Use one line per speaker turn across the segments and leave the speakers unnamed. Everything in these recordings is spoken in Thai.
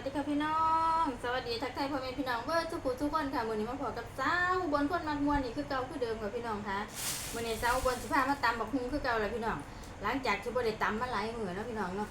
วัสดีค่ะพี่น้อง สวัสดีทักทายพ่อแม่พี่น้องเบอร์ทุกผู้ทุกคนค่ะมื้อนี้มาพบกับสาวอุบนคนมักมวนนี่คือเก่าคือเดิมค่ะพี่น้องค่ะมื้อนี้สาวอุบนสิพามาตำบักฮุงคือเก่าแล้วพี่น้อง หลังจากที่บ่ได้ตำมาหลายมื้อแล้วพี่น้องเนาะ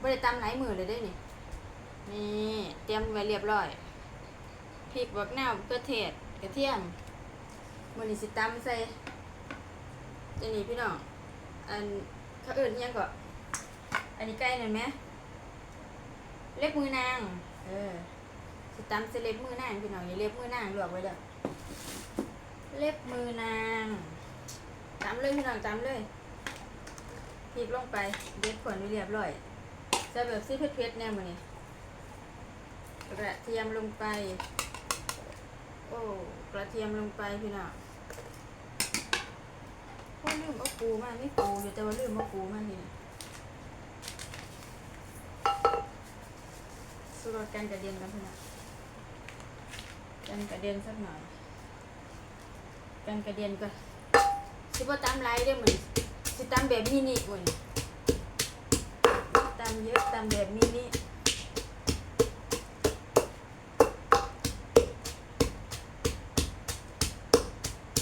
บ่ได้ตำหลายมื้อเลยเด้นี่นี่เตรียมไว้เรียบร้อยพริกบักนาวกระเทศกระเทียมมื้อนี้สิตำใส่อันนี้พี่น้องอันเขาเอิ้นหยังก็อันนี้ไก่นั่นไหม เล็บมือนาง เออสิตำเสเล็บมือนางพี่น้องอย่าเล็บมือนางลวกไว้เด้อเล็บมือนางตำเลยพี่น้องตำเลยพริกลงไปเด็ดขวนไว้เรียบร้อยจะแบบซีเผ็ดๆแน่มือนี้กระเทียมลงไป โอ้กระเทียมลงไปพี่น้องโอ้ลืมเอาปูมาไม่ปูอยู่แต่ว่าลืมเอาปูมานี่ สู้รกันกระเด็นกันพี่น้องกันกระเด็นสักหน่อยกันกระเด็นก็สิบ่ตามไรเด้อมื้อนี้สิตามแบบมินิมื้อนี้ตามเยอะตามแบบมินิ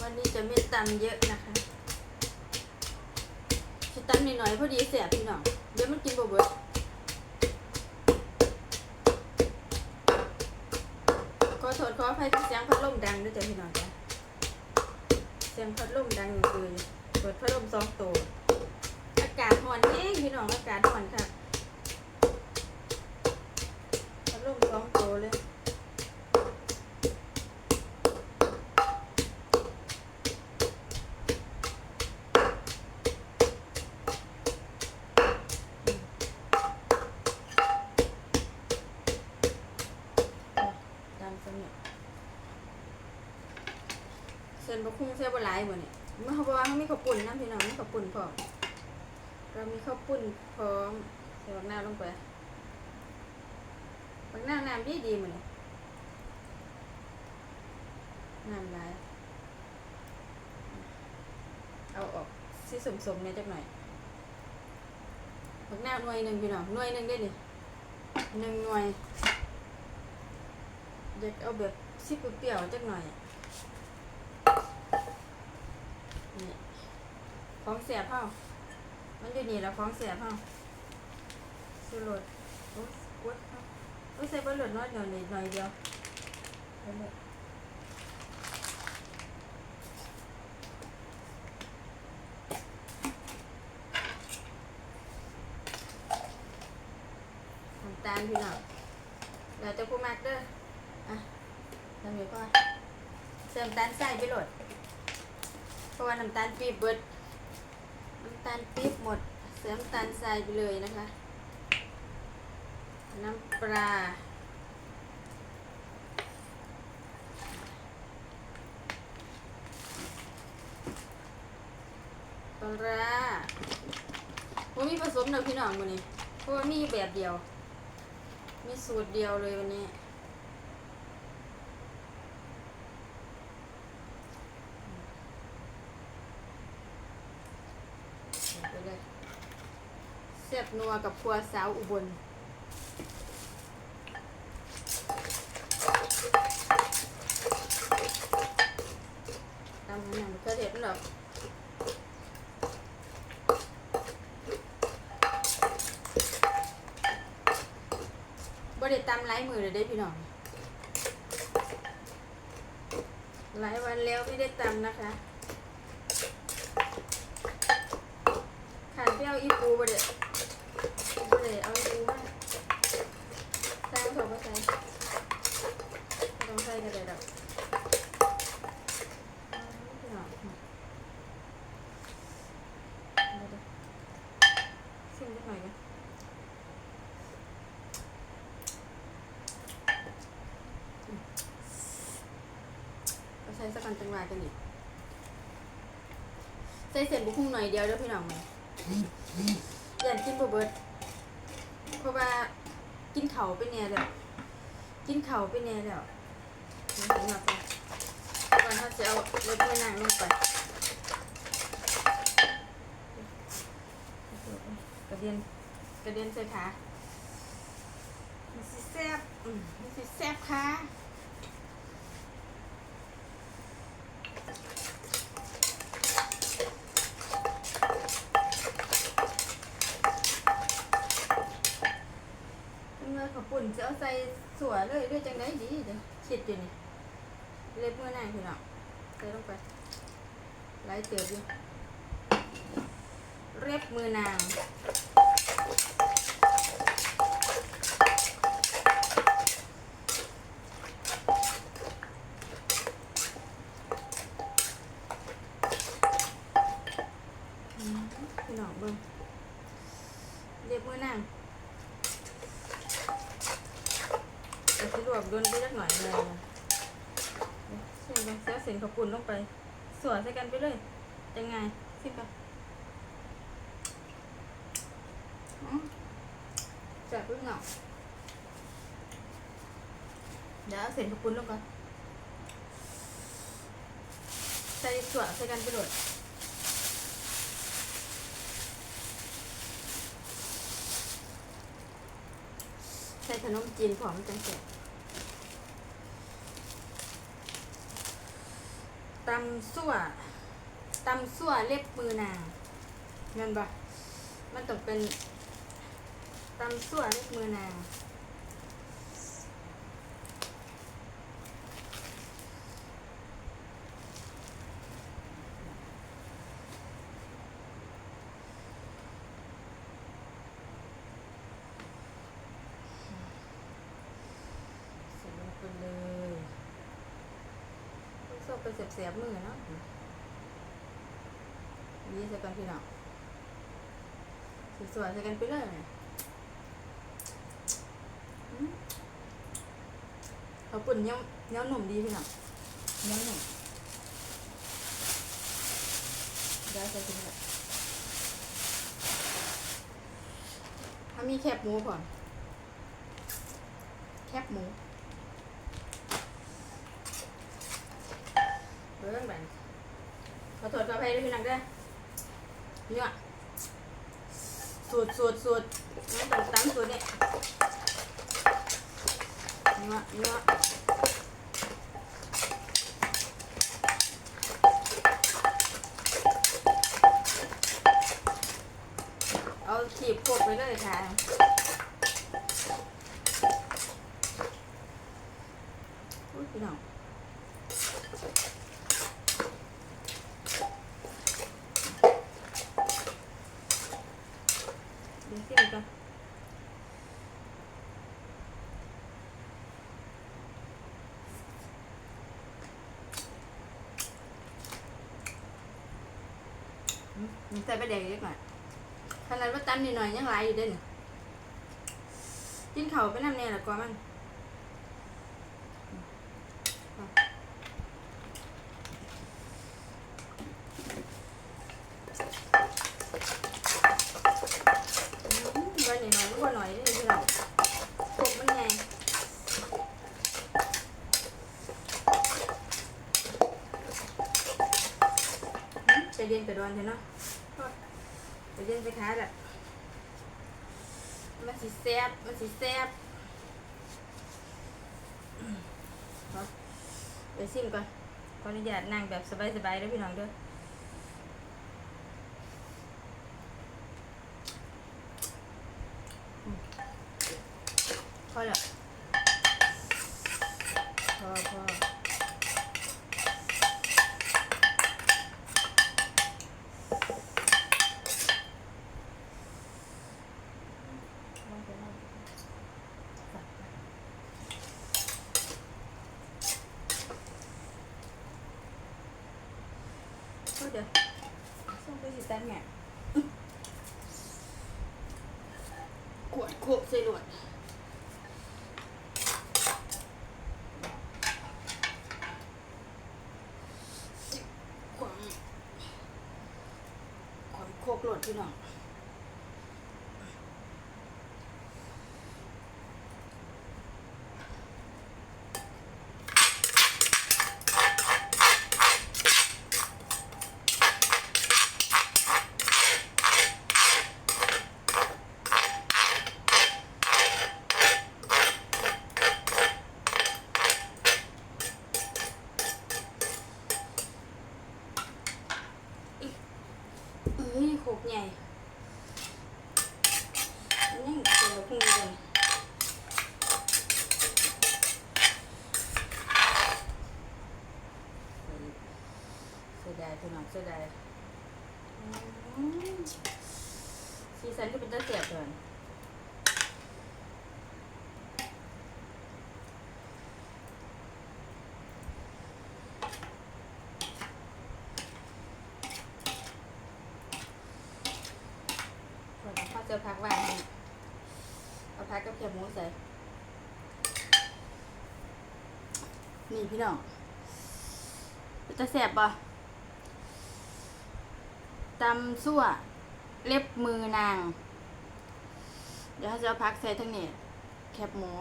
วันนี้จะไม่ตำเยอะนะคะสิตำนิดหน่อยๆพอดีเสียพี่น้อง เดี๋ยวมันกินบ่เบิด ขอ โทษขออภัยเสียงพัดลมดังด้วยจ้ะพี่น้องจ้ะเสียงพัดลมดังเลยเปิดพัดลมสองตัวอากาศหอนเองพี่น้องอากาศหอนค่ะพัดลมสองตัวเลย บะคุ้งเส้นบะหลายหมดเนี่ยเมื่อเขาบอกว่าเขามีข้าวปุ่นนะพี่น้องมีข้าวปุ่นพร้อมเรามีข้าวปุ่นพร้อมใส่บักหน้าวลงไปบักหน้าวน้ำดีดีหมดเนี่ยน้ำลายเอาออกสีสมๆเนี่ยจักหน่อยบักหน้าวหน่วยหนึ่งพี่น้องหน่วยหนึ่งได้ดิหนึ่งหน่วยอยากเอาแบบซิเปรี้ยวๆจักหน่อยนี่ ของเสียบเผามันอยู่นี่แล้วของเสียบเผาสุรสโอ้ยโอ้ยเอาโอ้ยใส่บะหลดน้อยเดียหน่อยเดียวเอาเลยน้ำตาลพี่น้องแล้วจะผู้มักเด้ออะทำอยู่ก่อนเสริมตาลใส่ไปโหลด เพราะว่าน้ำตาลปีบเบิดำตาลปี๊บหมด เสริมน้ำตาลใส่ไปเลยนะคะ น้ำปลาปลาร้าว่ามีผสมเดียวพี่น้องวันนี้ เพราะว่ามีแบบเดียว มีสูตรเดียวเลยวันนี้ ไปเลยเสียบ นัวกับครัวสาวอุบลตำหนังกระเด็ดหรอกบ่ได้ตำหลายมือเลยได้พี่น้องหลายวันแล้วไม่ได้ตำนะคะขาดไปเอาอีปูไป เด็ดไปเอาอีปูมาใส่ผสมมาใส่ไม่ต้องใส่กันเลยดอกชิมนิดหน่อยนอืมเอาใส่สักกันจังหวะกันอีกใส่เสร็จบุคุ้งหน่อยเดียวเด้อพี่น้องมันอย่ากินบ่เบิด เพราะว่ากินเขาไปแน่แล้วกินเขาไปแน่แล้วนี่เห็นหรอปะก่อนเขาจะเอาเล็บมือนางลงไปกระเด็นกระเด็นใส่ขามันสิแซ่บอืมมันสิแซ่บค่ะ ขาปุ่นจะเอาใส่สัวเลยด้วยจังไดดีเดี๋ยวคิดอยู่นี่เล็บเมื่อนางพี่น้องใส่ลงไปไล่เติบอยู่เล็บมือนางพี่น้องเบิ่งเรียบมือนาง แต่สะดนไปสักหน่อยเลยเส้นบางเส้นเส้นข้าวปุ้นลงไปสวยใส่กันไปเลยยังไงสิปะอืมแซ่บพี่องเดี๋ยวเอาเส้นข้าวปุ้นลงก่อนใส่สวยใส่กันไปเลยใส่ขนมจีนผอมจังเสียตำสั่วตำสั่วเล็บมือนางเงินปะมันต้องเป็นตำสั่วเล็บมือนางใส่ลงไปเลย ส้มไปเสียบๆมือเนาะนี่ใส่กันพี่น้องสวยๆใส่กันไปเลยเขาปุ่นเนี้ยเนี้ยหนุ่มดีพี่น้องเนี้ยหนุ่มได้ใส่ถุงเลยถ้ามีแคบหมูก่อน แคบหมู เบิ่งแบันขอโทษขออภัยด้วยพี่นักเด้อเนี่ยสูตรสูตรสูตรนี่ต้องตามสูตรนี่เนี่ยเนี่ยเอาขีบพวกไปเลยค่ะอุ้ยพี่น้อง เดี๋ยวสิก่อนอืมอืม ใส่ไปแดงเล็กหน่อยขนาดว่าตันนิดหน่อยยังหลอยู่เด่นกินเข่าไปน้ำเนี่ยแหละกว่ามันอืมอืมใบหน่อยก็หน่อยนี่พี่เราปกมันไงอืมไปเรียนไปดอนเถอะเนาะ ไปเรียนไปค้าแหละมันสิแซบมันสิแซบอืมเอาไปซิมก่อนขออนุญาตนั่งแบบสบายๆเด้วพี่น้องเด้วยพอแล้วพอพอเอาเดี๋ยว ส่งไปสิตันแม่ขวดโคกใส่หลวดความคว เฮ้ยโขกใหญ่นี่เดี๋ยวพรุ่งนี้กันเสียดายพี่น้องเสียดายสีสันก็เป็นเจ้าเสียบเลย จะพักวางเอาพักกับแคบหมูใส่ นี่พี่น้องจะแสบปะตำซั่วเล็บมือนาง เดี๋ยวเขาจะเอาพักใส่ทั้งนี้แคบหมู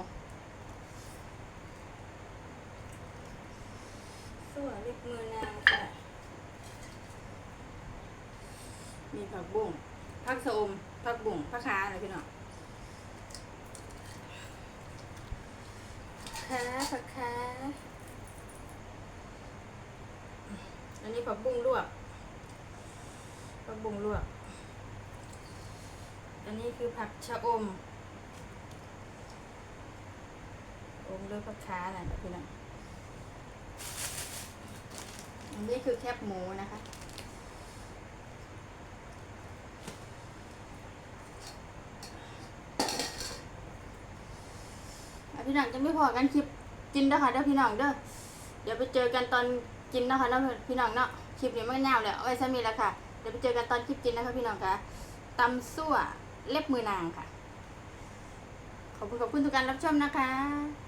ซั่วเล็บมือนางค่ะมีผักบุ้งผักสะอม ผักบุ้งผักขาอะไรพี่น้องขาผักขาอันนี้ผักบุ้งลวกผักบุ้งลวก อันนี้คือผักชะอม อมด้วยผักขาอะไรแบบพี่น้องอันนี้คือแคบหมูนะคะ พี่น้องจะไม่พอกันคลิปกินนะคะเด้อพี่น้องเด้อเดี๋ยวไปเจอกันตอนกินนะคะเนาะพี่น้องเนาะคลิปนี้ไม่ยาวแล้วเอาไว้ซะมีแล้วค่ะเดี๋ยวไปเจอกันตอนคลิปกินนะคะพี่น้องค่ะตำซั่วเล็บมือนางค่ะ ขอบคุณขอบคุณทุกการรับชมนะคะ